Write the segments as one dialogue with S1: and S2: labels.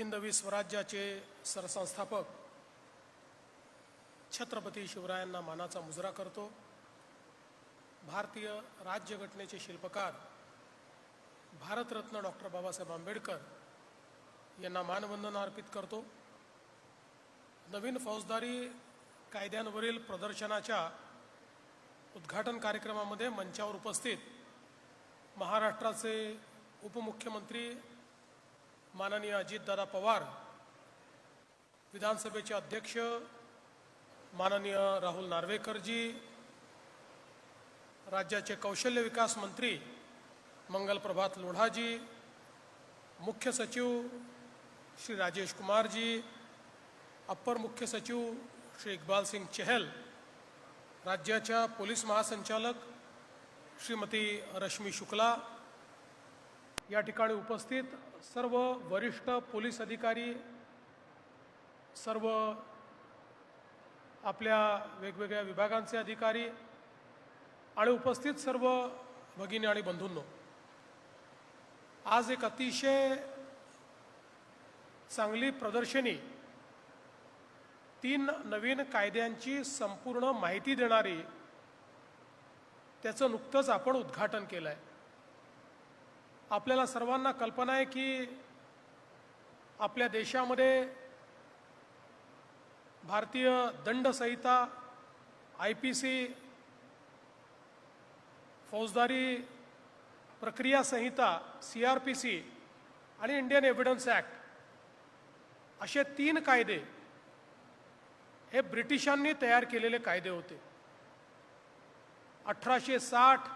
S1: हिंदवी स्वराज्याचे सरसंस्थापक छत्रपती शिवरायांना मानाचा मुजरा करतो. भारतीय राज्यघटनेचे शिल्पकार भारतरत्न डॉक्टर बाबासाहेब आंबेडकर यांना मानवंदना अर्पित करतो. नवीन फौजदारी कायद्यांवरील प्रदर्शनाच्या उद्घाटन कार्यक्रमामध्ये मंचावर उपस्थित महाराष्ट्राचे उपमुख्यमंत्री माननीय अजितदादा पवार विधानसभेचे अध्यक्ष माननीय राहुल नार्वेकरजी राज्याचे कौशल्य विकास मंत्री मंगल प्रभात लोढाजी मुख्य सचिव श्री राजेश कुमारजी अप्पर मुख्य सचिव श्री इकबालसिंग चहल राज्याच्या पोलीस महासंचालक श्रीमती रश्मी शुक्ला या ठिकाणी उपस्थित सर्व वरिष्ठ पोलीस अधिकारी सर्व आपल्या वेगवेगळ्या विभागांचे अधिकारी आणि उपस्थित सर्व भगिनी आणि बंधूंनो आज एक अतिशय चांगली प्रदर्शनी तीन नवीन कायद्यांची संपूर्ण माहिती देणारी त्याचं नुकतंच आपण उद्घाटन केलं आहे आपल्याला सर्वांना कल्पना आहे की आपल्या देशामध्ये भारतीय दंडसंहिता आय पी सी फौजदारी प्रक्रिया संहिता सी आर पी सी आणि इंडियन एव्हिडन्स ॲक्ट असे तीन कायदे हे ब्रिटिशांनी तयार केलेले कायदे होते. अठराशे साठ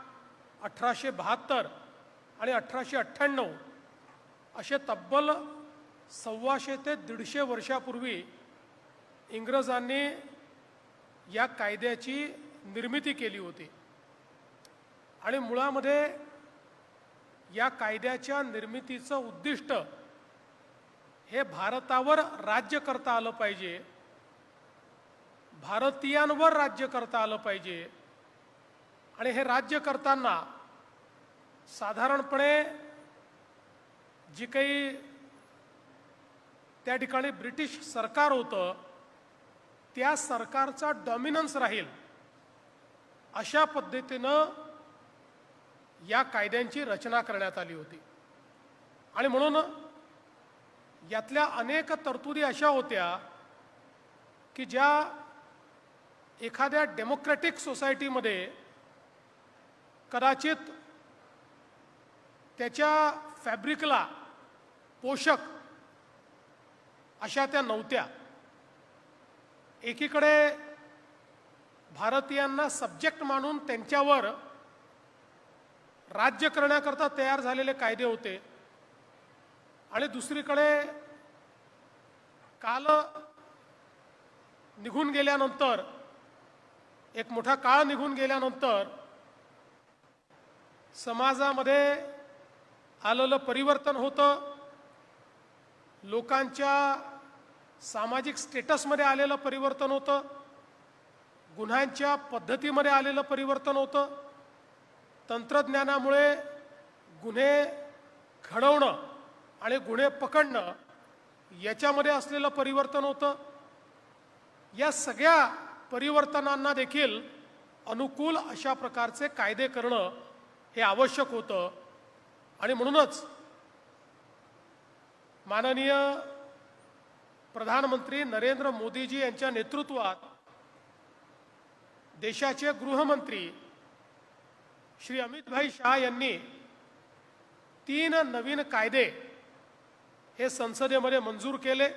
S1: अठराशे बहात्तर आणि अठराशे अठ्ठ्याण्णव असे तब्बल सव्वाशे ते दीडशे वर्षापूर्वी इंग्रजांनी या कायद्याची निर्मिती केली होती. आणि मुळामध्ये या कायद्याच्या निर्मितीचं उद्दिष्ट हे भारतावर राज्य करता आलं पाहिजे भारतीयांवर राज्य करता आलं पाहिजे आणि हे राज्य करताना साधारणपणे जी काही त्या ठिकाणी ब्रिटिश सरकार होतं त्या सरकारचा डॉमिनन्स राहील अशा पद्धतीनं या कायद्यांची रचना करण्यात आली होती. आणि म्हणून यातल्या अनेक तरतुदी अशा होत्या की ज्या एखाद्या डेमोक्रॅटिक सोसायटीमध्ये कदाचित त्याच्या फॅब्रिकला पोषक अशा त्या नव्हत्या. एकीकडे भारतीयांना सब्जेक्ट मानून त्यांच्यावर राज्य करण्याकरता तयार झालेले कायदे होते. आणि दुसरीकडे काल निघून गेल्यानंतर एक मोठा काळ निघून गेल्यानंतर समाजामध्ये आलेलं परिवर्तन होतं. लोकांच्या सामाजिक स्टेटसमध्ये आलेलं परिवर्तन होतं. गुन्ह्यांच्या पद्धतीमध्ये आलेलं परिवर्तन होतं. तंत्रज्ञानामुळे गुन्हे घडवणं आणि गुन्हे पकडणं याच्यामध्ये असलेलं परिवर्तन होतं. या सगळ्या परिवर्तनांना देखील अनुकूल अशा प्रकारचे कायदे करणं हे आवश्यक होतं. आणि म्हणूनच माननीय प्रधानमंत्री नरेंद्र मोदीजी यांच्या नेतृत्वात देशाचे गृहमंत्री श्री अमितभाई शहा यांनी तीन नवीन कायदे हे संसदेमध्ये मंजूर केले.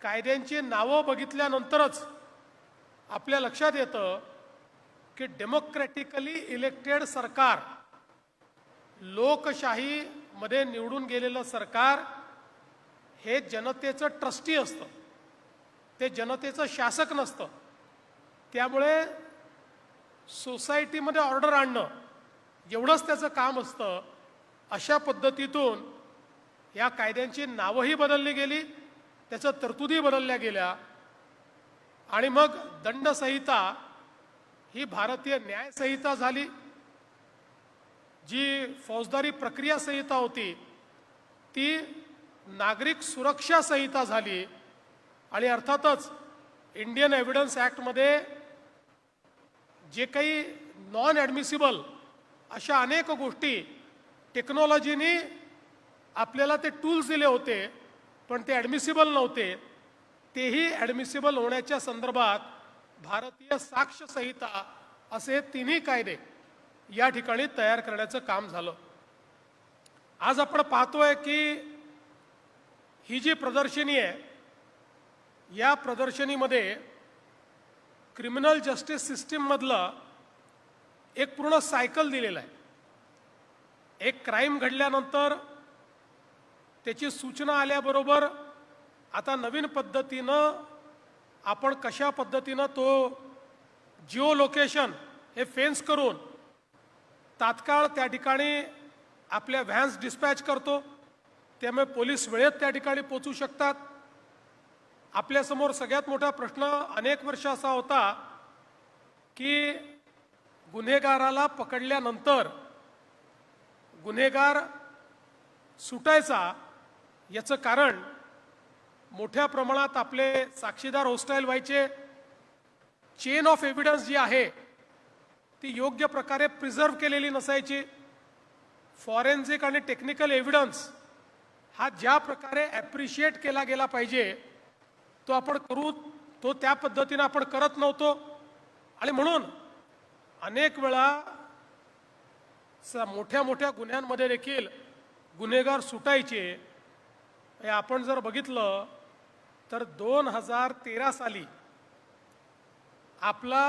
S1: कायद्यांची नावं बघितल्यानंतरच आपल्या लक्षात येतं की डेमोक्रॅटिकली इलेक्टेड सरकार लोकशाहीमध्ये निवडून गेलेलं सरकार हे जनतेचं ट्रस्टी असतं. ते जनतेचं शासक नसतं. त्यामुळे सोसायटीमध्ये ऑर्डर आणणं एवढंच त्याचं काम असतं. अशा पद्धतीतून या कायद्यांची नावंही बदलली गेली त्याचं तरतुदी बदलल्या गेल्या आणि मग दंडसंहिता ही भारतीय न्यायसंहिता झाली. जी फौजदारी प्रक्रिया संहिता होती ती नागरिक सुरक्षा संहिता झाली. आणि अर्थातच इंडियन एव्हिडन्स ॲक्टमध्ये जे काही नॉन ॲडमिसिबल अशा अनेक गोष्टी टेक्नॉलॉजीने आपल्याला ते टूल्स दिले होते पण ते ॲडमिसिबल नव्हते. तेही ॲडमिसिबल होण्याच्या संदर्भात भारतीय साक्ष संहिता असे तिन्ही कायदे या ठिकाणी तयार करण्याचं काम झालं. आज आपण पाहतोय की ही जी प्रदर्शनी आहे या प्रदर्शनीमध्ये क्रिमिनल जस्टिस सिस्टीममधलं एक पूर्ण सायकल दिलेलं आहे. एक क्राईम घडल्यानंतर त्याची सूचना आल्याबरोबर आता नवीन पद्धतीनं आपण कशा पद्धतीनं तो जिओ लोकेशन हे फेन्स करून तात्काळ त्या ठिकाणी आपल्या व्हॅन्स डिस्पॅच करतो. त्यामुळे पोलीस वेळेत त्या ठिकाणी पोचू शकतात. आपल्यासमोर सगळ्यात मोठा प्रश्न अनेक वर्ष असा होता की गुन्हेगाराला पकडल्यानंतर गुन्हेगार सुटायचा याचं कारण मोठ्या प्रमाणात आपले साक्षीदार होस्टाईल व्हायचे. चेन ऑफ एव्हिडन्स जी आहे ती योग्य प्रकारे प्रिझर्व केलेली नसायची. फॉरेन्सिक आणि टेक्निकल एव्हिडन्स हा ज्या प्रकारे ॲप्रिशिएट केला गेला पाहिजे तो आपण करू तो त्या पद्धतीनं आपण करत नव्हतो. आणि म्हणून अनेक वेळा स मोठ्या मोठ्या गुन्ह्यांमध्ये देखील गुन्हेगार सुटायचे. हे आपण जर बघितलं तर दोन हजार तेरा साली आपला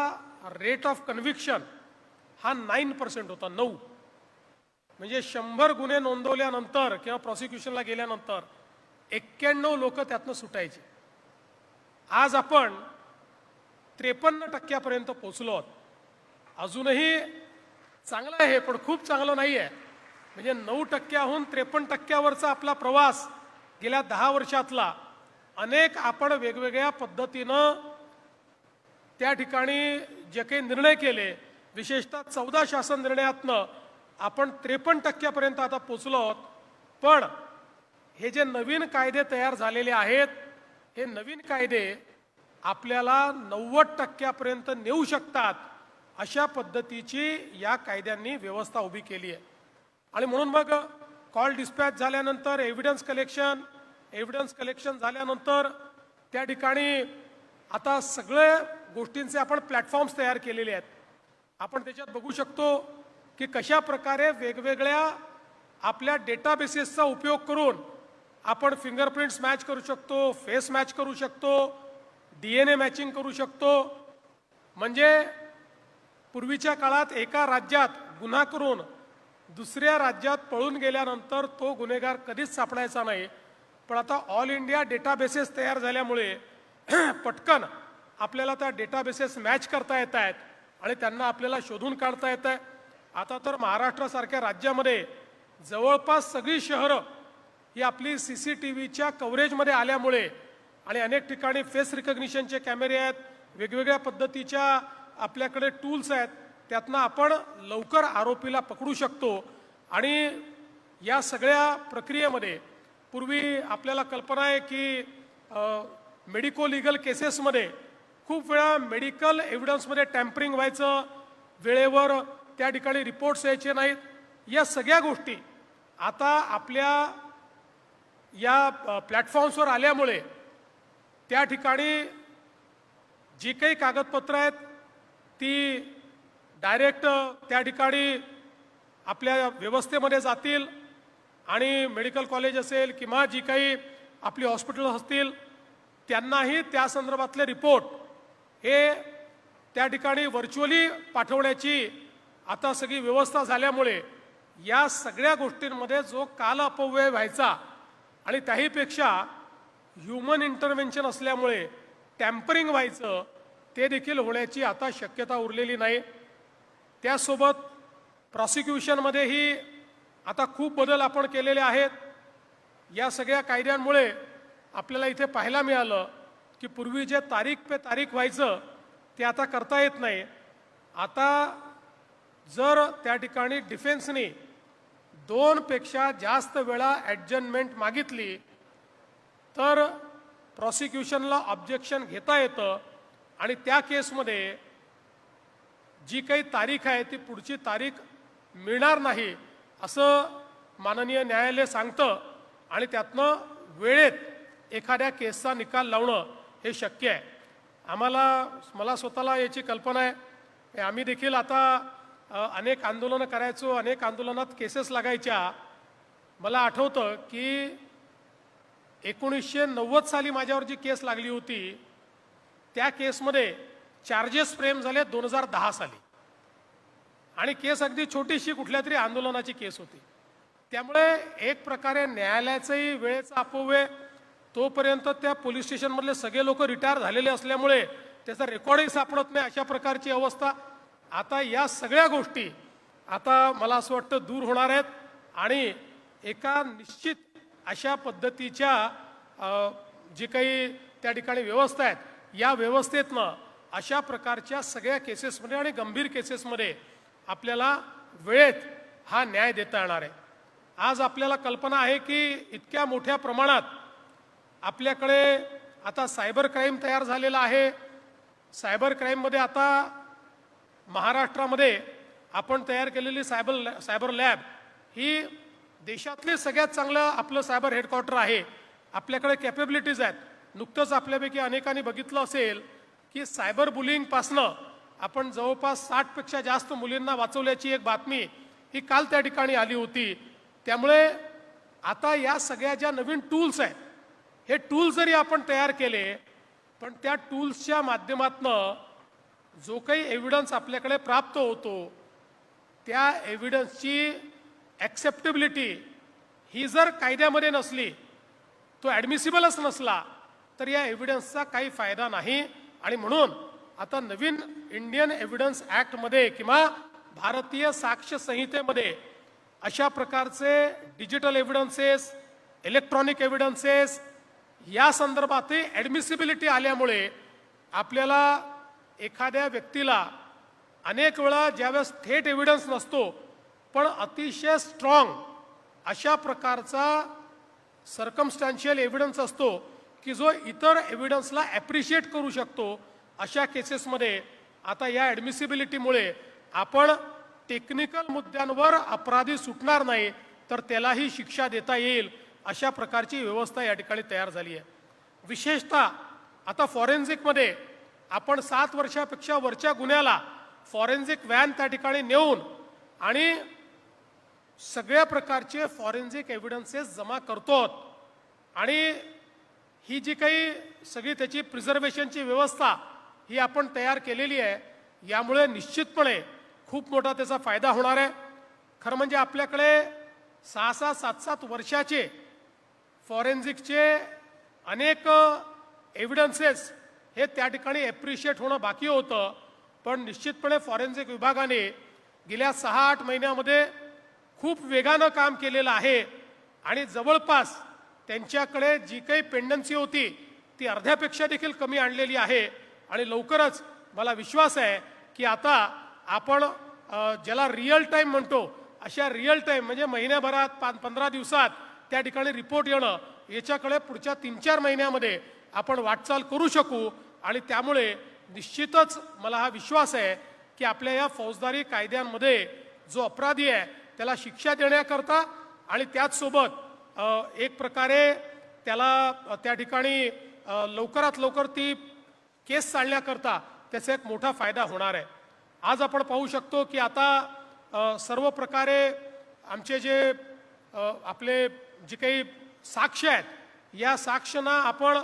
S1: रेट ऑफ कन्व्हिक्शन हा नाईन पर्सेंट होता नऊ. म्हणजे शंभर गुन्हे नोंदवल्यानंतर किंवा प्रॉसिक्युशनला गेल्यानंतर एक्क्याण्णव लोक त्यातनं सुटायचे. आज आपण त्रेपन्न टक्क्यापर्यंत पोचलो आहोत. अजूनही चांगलं आहे पण खूप चांगलं नाही आहे म्हणजे नऊ टक्क्याहून त्रेपन्न टक्क्यावरचा आपला प्रवास गेल्या दहा वर्षातला अनेक आपण वेगवेगळ्या पद्धतीनं त्या ठिकाणी जे काही निर्णय केले विशेषतः चौदा शासन निर्णयातनं आपण त्रेपन्न टक्क्यापर्यंत आता पोचलो आहोत. पण हे जे नवीन कायदे तयार झालेले आहेत हे नवीन कायदे आपल्याला नव्वद टक्क्यापर्यंत नेऊ शकतात अशा पद्धतीची या कायद्यांनी व्यवस्था उभी केली आहे. आणि म्हणून मग कॉल डिस्पॅच झाल्यानंतर एव्हिडन्स कलेक्शन एव्हिडन्स कलेक्शन झाल्यानंतर त्या ठिकाणी आता सगळ्या गोष्टींचे आपण प्लॅटफॉर्म्स तयार केलेले आहेत. आपण त्याच्यात बघू शकतो की कशा प्रकारे वेगवेगळ्या आपल्या डेटाबेसेसचा उपयोग करून आपण फिंगरप्रिंट्स मॅच करू शकतो फेस मॅच करू शकतो डी एन ए मॅचिंग करू शकतो. म्हणजे पूर्वीच्या काळात एका राज्यात गुन्हा करून दुसऱ्या राज्यात पळून गेल्यानंतर तो गुन्हेगार कधीच सापडायचा नाही. पण आता ऑल इंडिया डेटाबेसेस तयार झाल्यामुळे पटकन आपल्याला त्या डेटाबेसेस मॅच करता येत आहेत. आणि त्यांना आपल्याला शोधून काढता येत आहे आता तर महाराष्ट्रासारख्या राज्यामध्ये जवळपास सगळी शहरं ही आपली सी सी टी व्हीच्या कव्हरेजमध्ये आल्यामुळे आणि अनेक ठिकाणी फेस रिकग्निशनचे कॅमेरे आहेत वेगवेगळ्या पद्धतीच्या आपल्याकडे टूल्स आहेत त्यातनं आपण लवकर आरोपीला पकडू शकतो. आणि या सगळ्या प्रक्रियेमध्ये पूर्वी आपल्याला कल्पना आहे की मेडिको लिगल केसेसमध्ये खूप वेळा मेडिकल एव्हिडन्समध्ये टॅम्परिंग व्हायचं वेळेवर त्या ठिकाणी रिपोर्ट्स यायचे नाहीत. या सगळ्या गोष्टी आता आपल्या या प्लॅटफॉर्म्सवर आल्यामुळे त्या ठिकाणी जी काही कागदपत्रं आहेत ती डायरेक्ट त्या ठिकाणी आपल्या व्यवस्थेमध्ये जातील आणि मेडिकल कॉलेज असेल किंवा जी काही आपली हॉस्पिटल असतील त्यांनाही त्या संदर्भातले रिपोर्ट हे त्या ठिकाणी व्हर्च्युअली पाठवण्याची आता सगळी व्यवस्था झाल्यामुळे या सगळ्या गोष्टींमध्ये जो काल अपव्यय व्हायचा आणि त्याहीपेक्षा ह्युमन इंटरव्हेन्शन असल्यामुळे टॅम्परिंग व्हायचं ते देखील होण्याची आता शक्यता उरलेली नाही. त्यासोबत प्रॉसिक्युशनमध्येही आता खूप बदल आपण केलेले आहेत. या सगळ्या कायद्यांमुळे आपल्याला इथे पाहायला मिळालं. की पूर्वी जे तारीख पे तारीख व्हायचं ते आता करता येत नाही. आता जर त्या ठिकाणी डिफेन्सनी दोनपेक्षा जास्त वेळा ॲडजनमेंट मागितली तर प्रॉसिक्युशनला ऑब्जेक्शन घेता येतं आणि त्या केसमध्ये जी काही तारीख आहे ती पुढची तारीख मिळणार नाही असं माननीय न्यायालय सांगतं आणि त्यातनं वेळेत एखाद्या केसचा निकाल लावणं हे शक्य आहे. आम्हाला मला स्वतःला याची कल्पना आहे. आम्ही देखील आता अनेक आंदोलनं करायचो अनेक आंदोलनात केसेस लागायच्या. मला आठवतं की एकोणीसशे नव्वद साली माझ्यावर जी केस लागली होती त्या केसमध्ये चार्जेस फ्रेम झाले दोन हजार दहा साली. आणि केस अगदी छोटीशी कुठल्या तरी आंदोलनाची केस होती. त्यामुळे एक प्रकारे न्यायालयाचंही वेळेचा अपव्यय तोपर्यंत त्या पोलीस स्टेशनमधले सगळे लोक रिटायर झालेले असल्यामुळे त्याचा रेकॉर्डही सापडत नाही अशा प्रकारची अवस्था. आता या सगळ्या गोष्टी आता मला असं वाटतं दूर होणार आहेत आणि एका निश्चित अशा पद्धतीच्या जी काही त्या ठिकाणी व्यवस्था आहेत या व्यवस्थेतनं अशा प्रकारच्या सगळ्या केसेसमध्ये आणि गंभीर केसेसमध्ये आपल्याला वेळेत हा न्याय देता येणार आहे. आज आपल्याला कल्पना आहे की इतक्या मोठ्या प्रमाणात आपल्याकडे आता सायबर क्राईम तयार झालेला आहे. सायबर क्राईममध्ये आता महाराष्ट्रामध्ये आपण तयार केलेली सायबर लॅ- सायबर लॅब ही देशातले सगळ्यात चांगलं आपलं सायबर हेडक्वार्टर आहे. आपल्याकडे कॅपेबिलिटीज आहेत. नुकतंच आपल्यापैकी अनेकांनी बघितलं असेल की सायबर बुलिंगपासनं आपण जवळपास साठपेक्षा जास्त मुलींना वाचवल्याची एक बातमी ही काल त्या ठिकाणी आली होती. त्यामुळे आता या सगळ्या ज्या नवीन टूल्स आहेत हे टूल जरी आपण तयार केले पण त्या टूल्सच्या माध्यमातनं जो काही एव्हिडन्स आपल्याकडे प्राप्त होतो त्या एव्हिडन्सची ॲक्सेप्टेबिलिटी ही जर कायद्यामध्ये नसली तो ॲडमिसिबलच नसला तर या एव्हिडन्सचा काही फायदा नाही. आणि म्हणून आता नवीन इंडियन एव्हिडन्स ॲक्टमध्ये किंवा भारतीय साक्ष संहितेमध्ये अशा प्रकारचे डिजिटल एव्हिडन्सेस इलेक्ट्रॉनिक एव्हिडन्सेस या संदर्भातही ॲडमिसिबिलिटी आल्यामुळे आपल्याला एखाद्या व्यक्तीला अनेक वेळा ज्यावेळेस थेट एव्हिडन्स नसतो पण अतिशय स्ट्रॉंग अशा प्रकारचा सर्कमस्टॅन्शियल एव्हिडन्स असतो की जो इतर एव्हिडन्सला ॲप्रिशिएट करू शकतो अशा केसेसमध्ये आता या ॲडमिसिबिलिटीमुळे आपण टेक्निकल मुद्द्यांवर अपराधी सुटणार नाही तर त्यालाही शिक्षा देता येईल. अशा प्रकारची व्यवस्था या ठिकाणी तयार झाली आहे. विशेषतः आता फॉरेन्सिकमध्ये आपण सात वर्षापेक्षा वरच्या गुन्ह्याला फॉरेन्सिक व्हॅन त्या ठिकाणी नेऊन आणि सगळ्या प्रकारचे फॉरेन्सिक एव्हिडन्सेस जमा करतो आणि ही जी काही सगळी त्याची प्रिझर्वेशनची व्यवस्था ही आपण तयार केलेली आहे यामुळे निश्चितपणे खूप मोठा त्याचा फायदा होणार आहे. खरं म्हणजे आपल्याकडे सहा सहा सात सात वर्षाचे फॉरेन्सिकचे अनेक एव्हिडन्सेस हे त्या ठिकाणी ॲप्रिशिएट होणं बाकी होतं. पण निश्चितपणे फॉरेन्सिक विभागाने गेल्या सहा आठ महिन्यामध्ये खूप वेगानं काम केलेलं आहे. आणि जवळपास त्यांच्याकडे जी काही पेंडन्सी होती ती अर्ध्यापेक्षा देखील कमी आणलेली आहे. आणि लवकरच मला विश्वास आहे की आता आपण ज्याला रिअल टाईम म्हणतो अशा रिअल टाईम म्हणजे महिन्याभरात पाच पंधरा दिवसात त्या ठिकाणी रिपोर्ट येणं याच्याकडे पुढच्या तीन चार महिन्यामध्ये आपण वाटचाल करू शकू. आणि त्यामुळे निश्चितच मला हा विश्वास आहे की आपल्या या फौजदारी कायद्यांमध्ये जो अपराधी आहे त्याला शिक्षा देण्याकरता आणि त्याचसोबत एक प्रकारे त्याला त्या ठिकाणी लवकरात लवकर ती केस चालण्याकरता त्याचा एक मोठा फायदा होणार आहे. आज आपण पाहू शकतो की आता सर्व प्रकारे आमचे जे आपले जे काही साक्ष आहेत या साक्षना आपण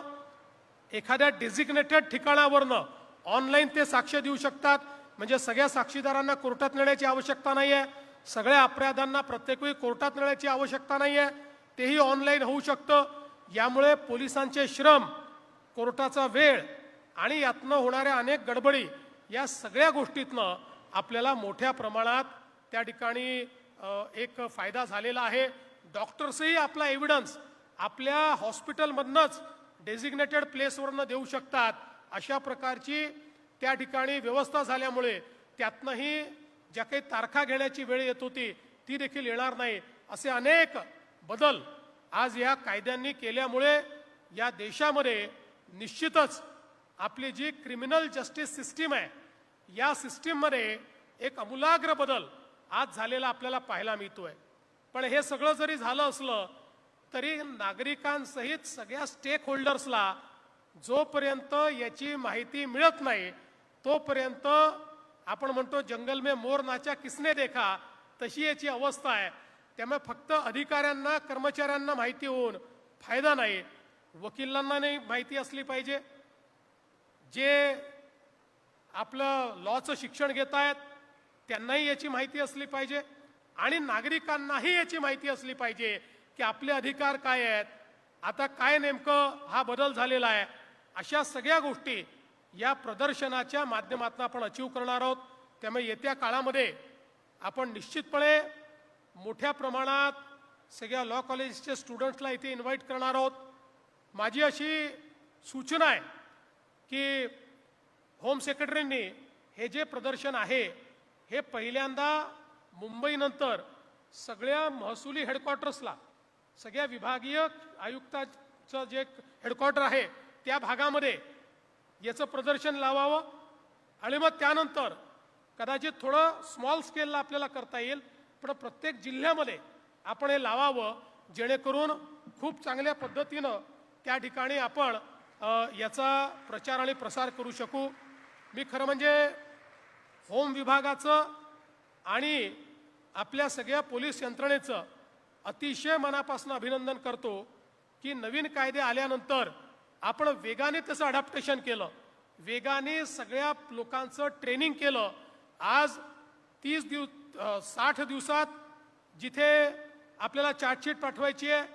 S1: एखाद्या डेझिग्नेटेड ठिकाणावरनं ऑनलाईन ते साक्ष देऊ शकतात. म्हणजे सगळ्या साक्षीदारांना कोर्टात नेण्याची आवश्यकता नाही आहे सगळ्या अपराधांना प्रत्येक वेळी कोर्टात नेण्याची आवश्यकता नाही आहे तेही ऑनलाईन होऊ शकतं. यामुळे पोलिसांचे श्रम कोर्टाचा वेळ आणि यातनं होणाऱ्या अनेक गडबडी या सगळ्या गोष्टीतनं आपल्याला मोठ्या प्रमाणात त्या ठिकाणी एक फायदा झालेला आहे. डॉक्टर्सही आपला एव्हिडन्स आपल्या हॉस्पिटलमधनंच डेझिग्नेटेड प्लेसवरनं देऊ शकतात. अशा प्रकारची त्या ठिकाणी व्यवस्था झाल्यामुळे त्यातनंही ज्या काही तारखा घेण्याची वेळ येत होती ती देखील येणार नाही. असे अनेक बदल आज या कायद्यांनी केल्यामुळे या देशामध्ये निश्चितच आपली जी क्रिमिनल जस्टिस सिस्टीम आहे या सिस्टीममध्ये एक अमूलाग्र बदल आज झालेला आपल्याला पाहायला मिळतो आहे पण हे सगळं जरी झालं असलं तरी नागरिकांसहित सगळ्या स्टेक होल्डर्सला जोपर्यंत याची माहिती मिळत नाही तोपर्यंत आपण म्हणतो जंगल में मोर नाचा किसने देखा तशी याची अवस्था आहे. त्यामुळे फक्त अधिकाऱ्यांना कर्मचाऱ्यांना माहिती होऊन फायदा नाही. वकिलांना नाही माहिती असली पाहिजे. जे आपलं लॉचं शिक्षण घेत आहेत त्यांनाही याची माहिती असली पाहिजे. आणि नागरिकांनाही याची माहिती असली पाहिजे की आपले अधिकार काय आहेत आता काय नेमकं हा बदल झालेला आहे अशा सगळ्या गोष्टी या प्रदर्शनाच्या माध्यमातून आपण अचीव करणार आहोत. त्यामुळे येत्या काळामध्ये आपण निश्चितपणे मोठ्या प्रमाणात सगळ्या लॉ कॉलेजच्या स्टुडंट्सला इथे इन्व्हाइट करणार आहोत. माझी अशी सूचना आहे की होम सेक्रेटरींनी हे जे प्रदर्शन आहे हे पहिल्यांदा मुंबईनंतर सगळ्या महसुली हेडक्वार्टर्सला सगळ्या विभागीय आयुक्ताचं जे हेडक्वार्टर आहे त्या भागामध्ये याचं प्रदर्शन लावावं आणि मग त्यानंतर कदाचित थोडं स्मॉल स्केलला आपल्याला करता येईल पण प्रत्येक जिल्ह्यामध्ये आपण हे लावावं जेणेकरून खूप चांगल्या पद्धतीनं त्या ठिकाणी आपण याचा प्रचार आणि प्रसार करू शकू. मी खरं म्हणजे होम विभागाचं आणि आपल्या सगळ्या पोलीस यंत्रणेचं अतिशय मनापासून अभिनंदन करतो की नवीन कायदे आल्यानंतर आपण वेगाने त्याचं अडॅप्टेशन केलं. वेगाने सगळ्या लोकांचं ट्रेनिंग केलं. आज तीस दिवस साठ दिवसात जिथे आपल्याला चार्जशीट पाठवायची आहे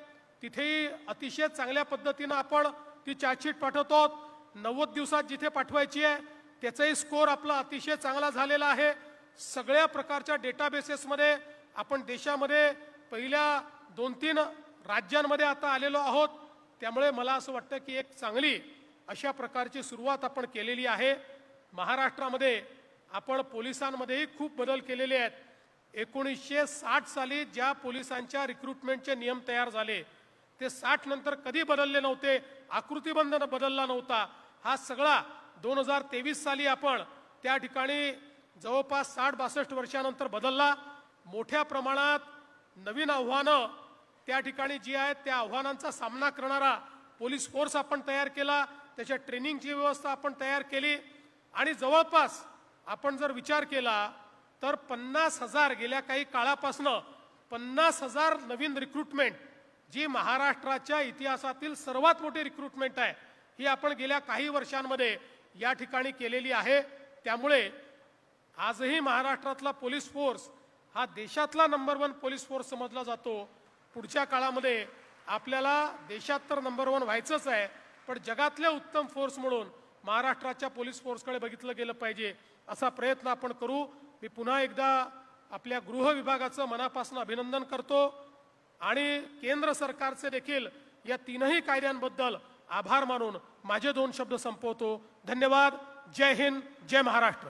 S1: तिथेही अतिशय चांगल्या पद्धतीनं आपण ती चार्जशीट पाठवतो. नव्वद दिवसात जिथे पाठवायची आहे त्याचाही स्कोर आपला अतिशय चांगला झालेला आहे. सगळ्या प्रकारच्या डेटाबेसेसमध्ये आपण देशामध्ये पहिल्या दोन तीन राज्यांमध्ये आता आलेलो आहोत. त्यामुळे मला असं वाटतं की एक चांगली अशा प्रकारची सुरुवात आपण केलेली आहे. महाराष्ट्रामध्ये आपण पोलिसांमध्येही खूप बदल केलेले आहेत. एकोणीसशे साठ साली ज्या पोलिसांच्या रिक्रुटमेंटचे नियम तयार झाले ते साठ नंतर कधी बदलले नव्हते आकृतीबंध बदलला नव्हता हा सगळा दोन हजार तेवीस साली आपण त्या ठिकाणी जवळपास साठ बासष्ट वर्षानंतर बदलला. मोठ्या प्रमाणात नवीन आव्हानं त्या ठिकाणी जी आहेत त्या आव्हानांचा सामना करणारा पोलीस फोर्स आपण तयार केला. त्याच्या ट्रेनिंगची व्यवस्था आपण तयार केली. आणि जवळपास आपण जर विचार केला तर पन्नास हजार गेल्या काही काळापासनं पन्नास हजार नवीन रिक्रुटमेंट जी महाराष्ट्राच्या इतिहासातील सर्वात मोठी रिक्रुटमेंट आहे ही आपण गेल्या काही वर्षांमध्ये या ठिकाणी केलेली आहे. त्यामुळे आजही महाराष्ट्रातला पोलीस फोर्स हा देशातला नंबर वन पोलीस फोर्स समजला जातो. पुढच्या काळामध्ये आपल्याला देशात तर नंबर वन व्हायचंच आहे पण जगातल्या उत्तम फोर्स म्हणून महाराष्ट्राच्या पोलीस फोर्सकडे बघितलं गेलं पाहिजे असा प्रयत्न आपण करू. मी पुन्हा एकदा आपल्या गृह विभागाचं मनापासून अभिनंदन करतो आणि केंद्र सरकारचे देखील या तीनही कायद्यांबद्दल आभार मानून माझे दोन शब्द संपवतो. धन्यवाद. जय हिंद. जय महाराष्ट्र.